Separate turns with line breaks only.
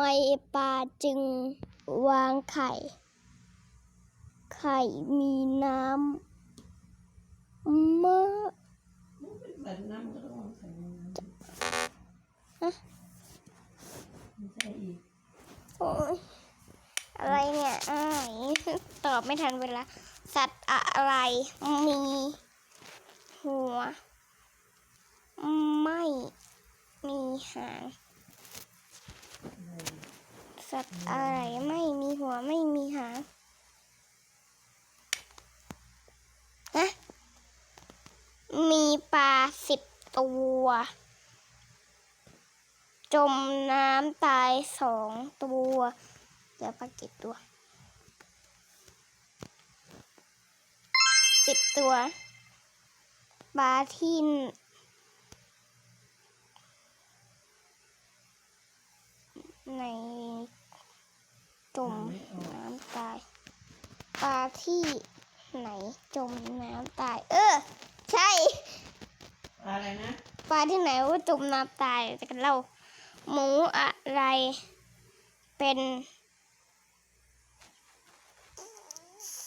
ไมปลาจึงวางไข่ ไข่มีน้ำมาก
ใส่น้ำก็ต้องใส่น้ำ
ฮะ
ใส่อีก
โอ๊ยอะไรเนี่ยอ้ายตอบไม่ทันเวลา สัตว์อะไรมี หัว ไม่มีหาง สัตว์อะไรไม่มีหัวไม่มีหางฮะมีปลาสิบตัว จมน้ำตายสองตัวเหลือปลากี่ตัวสิบตัวปลาที่ ในจม
ไม่ออก
น้ำตาย ปลาที่ไหนจมน้ำตาย เออ ใช่
อะไรนะ
ปลาที่ไหนว่าจมน้ำตายจะกันเล่าหมูอะไรเป็น